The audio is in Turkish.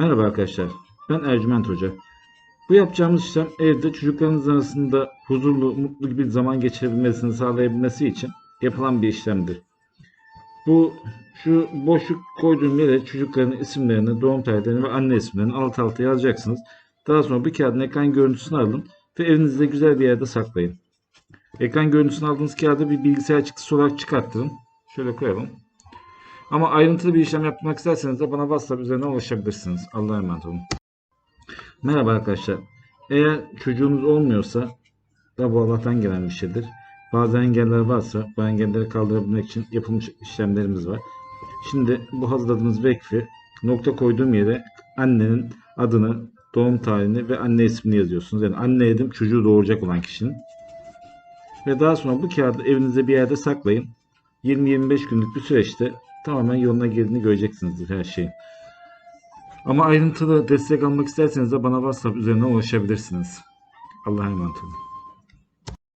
Merhaba arkadaşlar, ben Ercüment Hoca. Bu yapacağımız işlem evde çocuklarınız arasında huzurlu, mutlu bir zaman geçirebilmesini sağlayabilmesi için yapılan bir işlemdir. Bu şu boşluk koyduğum yere çocukların isimlerini, doğum tarihlerini ve anne isimlerini alt alta yazacaksınız. Daha sonra bir kağıdın ekran görüntüsünü alın ve evinizde güzel bir yerde saklayın. Ekran görüntüsünü aldığınız kağıdı bir bilgisayar çıktısı olarak çıkarttırın. Şöyle koyalım. Ama ayrıntılı bir işlem yapmak isterseniz de bana WhatsApp üzerinden ulaşabilirsiniz. Allah'a emanet olun. Merhaba arkadaşlar. Eğer çocuğunuz olmuyorsa da bu Allah'tan gelen bir şeydir. Bazı engeller varsa bu engelleri kaldırabilmek için yapılmış işlemlerimiz var. Şimdi bu hazırladığımız vekfi nokta koyduğum yere annenin adını, doğum tarihini ve anne ismini yazıyorsunuz. Yani anne dedim çocuğu doğuracak olan kişinin. Ve daha sonra bu kağıdı evinizde bir yerde saklayın. 20-25 günlük bir süreçte tamamen yoluna girdiğini göreceksinizdir her şeyin. Ama ayrıntılı destek almak isterseniz de bana WhatsApp üzerinden ulaşabilirsiniz. Allah'a emanet olun.